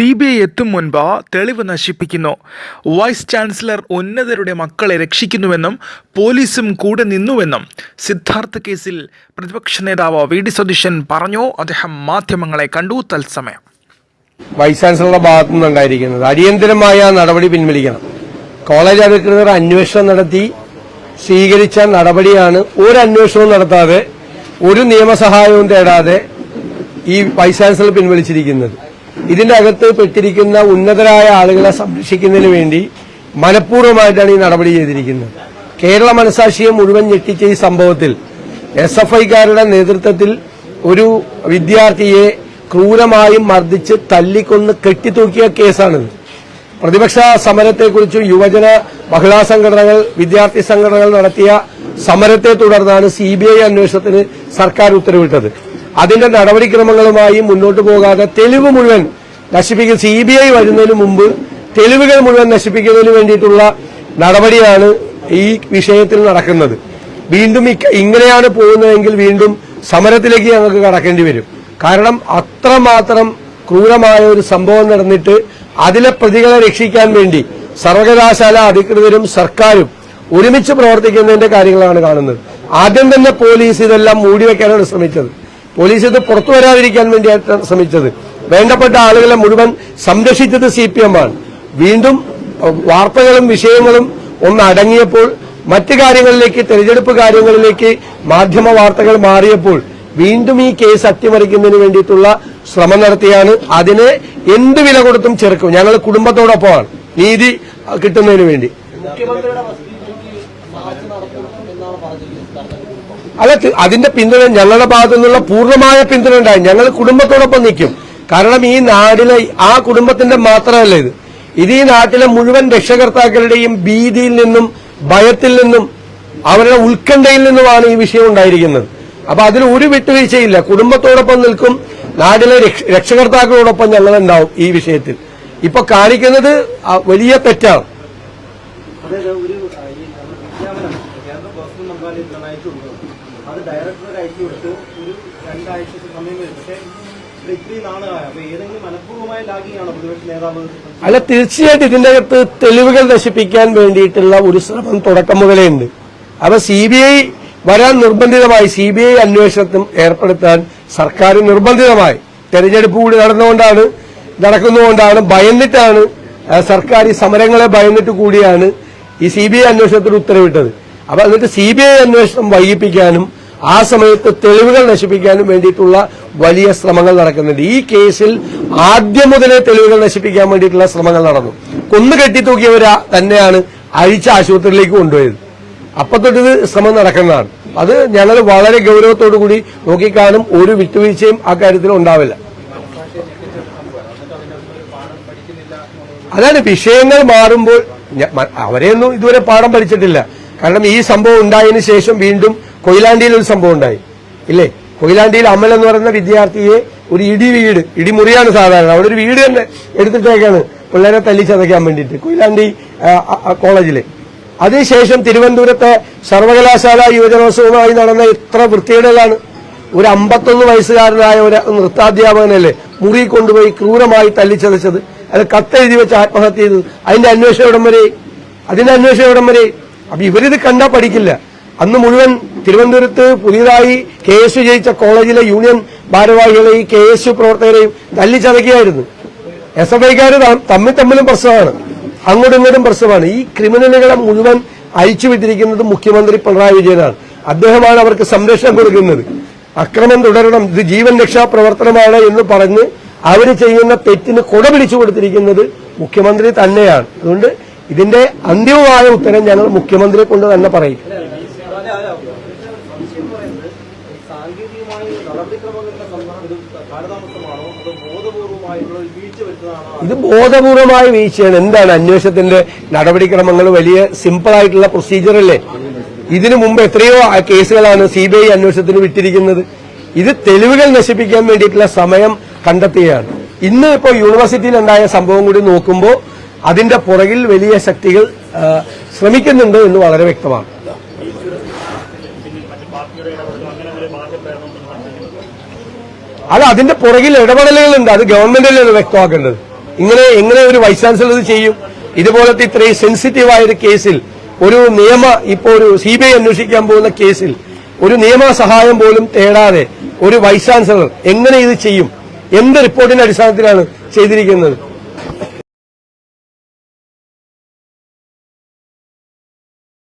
C B I എത്തും മുൻപ് തെളിവ് നശിപ്പിക്കുന്നു. വൈസ് ചാൻസലർ ഉന്നതരുടെ മക്കളെ രക്ഷിക്കുന്നുവെന്നും പോലീസും കൂടെ നിന്നുവെന്നും സിദ്ധാർത്ഥ കേസിൽ പ്രതിപക്ഷ നേതാവ് വി ഡി സതീശൻ പറഞ്ഞു. അദ്ദേഹം മാധ്യമങ്ങളെ കണ്ടു. തത്സമയം. വൈസ് ചാൻസലറുടെ ഭാഗത്തു നിന്നുണ്ടായിരിക്കുന്നത് അടിയന്തരമായ നടപടി പിൻവലിക്കണം. കോളേജ് അധികൃതർ അന്വേഷണം നടത്തി. സ്വീകരിച്ച നടപടിയാണ് ഒരു അന്വേഷണവും നടത്താതെ ഒരു നിയമസഹായവും തേടാതെ ഈ വൈസ് ചാൻസലർ പിൻവലിച്ചിരിക്കുന്നത്. ഇതിന്റെ അകത്ത് പെട്ടിരിക്കുന്ന ഉന്നതരായ ആളുകളെ സംരക്ഷിക്കുന്നതിന് വേണ്ടി മനഃപൂർവമായിട്ടാണ് ഈ നടപടി ചെയ്തിരിക്കുന്നത്. കേരള മനസാക്ഷിയെ മുഴുവൻ ഞെട്ടിച്ച ഈ സംഭവത്തിൽ എസ് എഫ് ഐക്കാരുടെ നേതൃത്വത്തിൽ ഒരു വിദ്യാർത്ഥിയെ ക്രൂരമായും മർദ്ദിച്ച് തല്ലിക്കൊന്ന് കെട്ടിത്തൂക്കിയ കേസാണിത്. പ്രതിപക്ഷ സമരത്തെക്കുറിച്ചും യുവജന മഹിളാ സംഘടനകൾ വിദ്യാർത്ഥി സംഘടനകൾ നടത്തിയ സമരത്തെ തുടർന്നാണ് സി ബി ഐ അന്വേഷണത്തിന് സർക്കാർ ഉത്തരവിട്ടത്. അതിന്റെ നടപടിക്രമങ്ങളുമായി മുന്നോട്ട് പോകാതെ തെളിവ് മുഴുവൻ നശിപ്പിക്കും. സി ബി ഐ വരുന്നതിന് മുമ്പ് തെളിവുകൾ മുഴുവൻ നശിപ്പിക്കുന്നതിന് വേണ്ടിയിട്ടുള്ള നടപടിയാണ് ഈ വിഷയത്തിൽ നടക്കുന്നത്. വീണ്ടും ഇങ്ങനെയാണ് പോകുന്നതെങ്കിൽ വീണ്ടും സമരത്തിലേക്ക് ഞങ്ങൾക്ക് കടക്കേണ്ടി വരും. കാരണം അത്രമാത്രം ക്രൂരമായ ഒരു സംഭവം നടന്നിട്ട് അതിലെ പ്രതികളെ രക്ഷിക്കാൻ വേണ്ടി സർവകലാശാല അധികൃതരും സർക്കാരും ഒരുമിച്ച് പ്രവർത്തിക്കുന്നതിന്റെ കാര്യങ്ങളാണ് കാണുന്നത്. ആദ്യം തന്നെ പോലീസ് ഇതെല്ലാം മൂടിവെക്കാനാണ് ശ്രമിച്ചത്. പോലീസ് ഇത് പുറത്തു വരാതിരിക്കാൻ വേണ്ടിയാണ് ശ്രമിച്ചത്. വേണ്ടപ്പെട്ട ആളുകളെ മുഴുവൻ സംരക്ഷിച്ചത് സി പി എം ആണ്. വീണ്ടും വാർത്തകളും വിഷയങ്ങളും ഒന്ന് അടങ്ങിയപ്പോൾ മറ്റു കാര്യങ്ങളിലേക്ക് തെരഞ്ഞെടുപ്പ് കാര്യങ്ങളിലേക്ക് മാധ്യമ വാർത്തകൾ മാറിയപ്പോൾ വീണ്ടും ഈ കേസ് അട്ടിമറിക്കുന്നതിന് വേണ്ടിയിട്ടുള്ള ശ്രമം നടത്തിയാണ്. അതിനെ എന്ത് വില കൊടുത്തും ചെറുക്കും. ഞങ്ങൾ കുടുംബത്തോടൊപ്പമാണ്. നീതി കിട്ടുന്നതിന് വേണ്ടി. അല്ല അതിന്റെ പിന്തുണ ഞങ്ങളുടെ ഭാഗത്തു നിന്നുള്ള പൂർണമായ പിന്തുണ ഉണ്ടായി. ഞങ്ങൾ കുടുംബത്തോടൊപ്പം നിൽക്കും. കാരണം ഈ നാടിലെ ആ കുടുംബത്തിന്റെ മാത്രമല്ല ഇത്. ഇത് ഈ നാട്ടിലെ മുഴുവൻ രക്ഷകർത്താക്കളുടെയും ഭീതിയിൽ നിന്നും ഭയത്തിൽ നിന്നും അവരുടെ ഉത്കണ്ഠയിൽ നിന്നുമാണ് ഈ വിഷയം ഉണ്ടായിരിക്കുന്നത്. അപ്പൊ അതിൽ ഒരു വിട്ടുവീഴ്ചയില്ല. കുടുംബത്തോടൊപ്പം നിൽക്കും നാടിലെ രക്ഷ- രക്ഷകർത്താക്കളോടൊപ്പം ഞങ്ങളുണ്ടാവും ഈ വിഷയത്തിൽ. ഇപ്പൊ കാണിക്കുന്നത് വലിയ തെറ്റാണ് അതായത് ഒരു ആ, ഈ വിജ്ഞാപനം മന്ത്രാലയത്തിലാണ് അയച്ചു കൊടുക്കുന്നത് അത് ഡയറക്ടർ അയച്ചു കൊടുത്ത് ഒരു രണ്ടാഴ്ച സമയം പക്ഷേ അല്ല തീർച്ചയായിട്ടും ഇതിന്റെ അകത്ത് തെളിവുകൾ നശിപ്പിക്കാൻ വേണ്ടിയിട്ടുള്ള ഒരു ശ്രമം തുടക്കം മുതലേ ഉണ്ട്. അപ്പൊ സി ബി ഐ വരാൻ നിർബന്ധിതമായി സി ബി ഐ അന്വേഷണത്തിൽ ഏർപ്പെടുത്താൻ സർക്കാർ നിർബന്ധിതമായി. തെരഞ്ഞെടുപ്പ് കൂടി നടന്നുകൊണ്ടാണ് നടക്കുന്നതുകൊണ്ടാണ് ഭയന്നിട്ടാണ് സർക്കാർ ഈ സമരങ്ങളെ ഭയന്നിട്ട് കൂടിയാണ് ഈ സി ബി ഐ അന്വേഷണത്തിന് ഉത്തരവിട്ടത്. അപ്പൊ എന്നിട്ട് സി ബി ഐ അന്വേഷണം വൈകിപ്പിക്കാനും ആ സമയത്ത് തെളിവുകൾ നശിപ്പിക്കാനും വേണ്ടിയിട്ടുള്ള വലിയ ശ്രമങ്ങൾ നടക്കുന്നുണ്ട്. ഈ കേസിൽ ആദ്യം മുതലേ തെളിവുകൾ നശിപ്പിക്കാൻ വേണ്ടിയിട്ടുള്ള ശ്രമങ്ങൾ നടന്നു. കൊന്നു കെട്ടിത്തൂക്കിയവരാ തന്നെയാണ് അഴിച്ച ആശുപത്രിയിലേക്ക് കൊണ്ടുപോയത്. അപ്പൊ തൊട്ടിത് ശ്രമം നടക്കുന്നതാണ്. അത് ഞങ്ങൾ വളരെ ഗൗരവത്തോടു കൂടി നോക്കിക്കാണും ഒരു വിട്ടുവീഴ്ചയും ആ കാര്യത്തിൽ ഉണ്ടാവില്ല. അതാണ് വിഷയങ്ങൾ മാറുമ്പോൾ അവരെയൊന്നും ഇതുവരെ പാഠം പഠിച്ചിട്ടില്ല. കാരണം ഈ സംഭവം ഉണ്ടായതിന് ശേഷം വീണ്ടും കൊയിലാണ്ടിയിൽ ഒരു സംഭവം ഉണ്ടായി. ഇല്ലേ? കൊയിലാണ്ടിയിൽ അമൽ എന്ന് പറയുന്ന വിദ്യാർത്ഥിയെ ഒരു ഇടി വീട് ഇടിമുറിയാണ് സാധാരണ. അവിടെ ഒരു വീട് തന്നെ എടുത്തിട്ടേക്കാണ് പിള്ളേരെ തല്ലി ചതയ്ക്കാൻ വേണ്ടിയിട്ട് കൊയിലാണ്ടി കോളേജിൽ. അതിനുശേഷം തിരുവനന്തപുരത്തെ സർവകലാശാല യുവജനോത്സവമായി നടന്ന ഇത്ര വൃത്തികേടുകളാണ്. ഒരു അമ്പത്തൊന്ന് വയസ്സുകാരനായ ഒരു നൃത്താധ്യാപകനല്ലേ മുറി കൊണ്ടുപോയി ക്രൂരമായി തല്ലിച്ചതച്ചത്. അത് കത്തെഴുതി വെച്ച് ആത്മഹത്യ ചെയ്തത്. അതിന്റെ അന്വേഷണം ഇടം വരെ? അതിന്റെ അന്വേഷണം ഇടം വരെ? അപ്പൊ ഇവരിത് കണ്ടാ പഠിക്കില്ല. അന്ന് മുഴുവൻ തിരുവനന്തപുരത്ത് പുതിയതായി കെ എസ് ജയിച്ച കോളേജിലെ യൂണിയൻ ഭാരവാഹികളെയും കെ എസ് യു പ്രവർത്തകരെയും തല്ലിച്ചതയ്ക്കുകയായിരുന്നു എസ് എഫ് ഐക്കാർ തമ്മിൽ തമ്മിലും പ്രശ്നമാണ്. അങ്ങോട്ടും ഇങ്ങോട്ടും പ്രശ്നമാണ്. ഈ ക്രിമിനലുകളെ മുഴുവൻ അഴിച്ചുവിട്ടിരിക്കുന്നത് മുഖ്യമന്ത്രി പിണറായി വിജയനാണ്. അദ്ദേഹമാണ് അവർക്ക് സംരക്ഷണം കൊടുക്കുന്നത്. അക്രമം തുടരണം ഇത് ജീവൻ രക്ഷാ പ്രവർത്തനമാണ് എന്ന് പറഞ്ഞ് അവർ ചെയ്യുന്ന തെറ്റിന് കൊട പിടിച്ചു കൊടുത്തിരിക്കുന്നത് മുഖ്യമന്ത്രി തന്നെയാണ്. അതുകൊണ്ട് ഇതിന്റെ അന്തിമമായ ഉത്തരം ഞങ്ങൾ മുഖ്യമന്ത്രിയെ കൊണ്ട് തന്നെ പറയും. ഇത് ബോധപൂർവമായ വീഴ്ചയാണ്. എന്താണ് അന്വേഷണത്തിന്റെ നടപടിക്രമങ്ങൾ? വലിയ സിമ്പിൾ ആയിട്ടുള്ള പ്രൊസീജിയർ അല്ലേ? ഇതിനു മുമ്പ് എത്രയോ കേസുകളാണ് സി ബി ഐ അന്വേഷണത്തിന് വിട്ടിരിക്കുന്നത്. ഇത് തെളിവുകൾ നശിപ്പിക്കാൻ വേണ്ടിയിട്ടുള്ള സമയം കണ്ടെത്തുകയാണ്. ഇന്ന് ഇപ്പോൾ യൂണിവേഴ്സിറ്റിയിൽ ഉണ്ടായ സംഭവം കൂടി നോക്കുമ്പോൾ അതിന്റെ പുറകിൽ വലിയ ശക്തികൾ ശ്രമിക്കുന്നുണ്ട് എന്ന് വളരെ വ്യക്തമാണ്. അല്ല അതിന്റെ പുറകിൽ ഇടപെടലുകളുണ്ട്. അത് ഗവൺമെന്റിലാണ് വ്യക്തമാക്കേണ്ടത്. ഇങ്ങനെ എങ്ങനെ ഒരു വൈസ് ചാൻസലർ ഇത് ചെയ്യും. ഇതുപോലത്തെ ഇത്രയും സെൻസിറ്റീവായ ഒരു കേസിൽ ഒരു നിയമ ഇപ്പോൾ ഒരു സി ബി ഐ അന്വേഷിക്കാൻ പോകുന്ന കേസിൽ ഒരു നിയമ സഹായം പോലും തേടാതെ ഒരു വൈസ് ചാൻസലർ എങ്ങനെ ഇത് ചെയ്യും? എന്ത് റിപ്പോർട്ടിന്റെ അടിസ്ഥാനത്തിലാണ് ചെയ്തിരിക്കുന്നത്?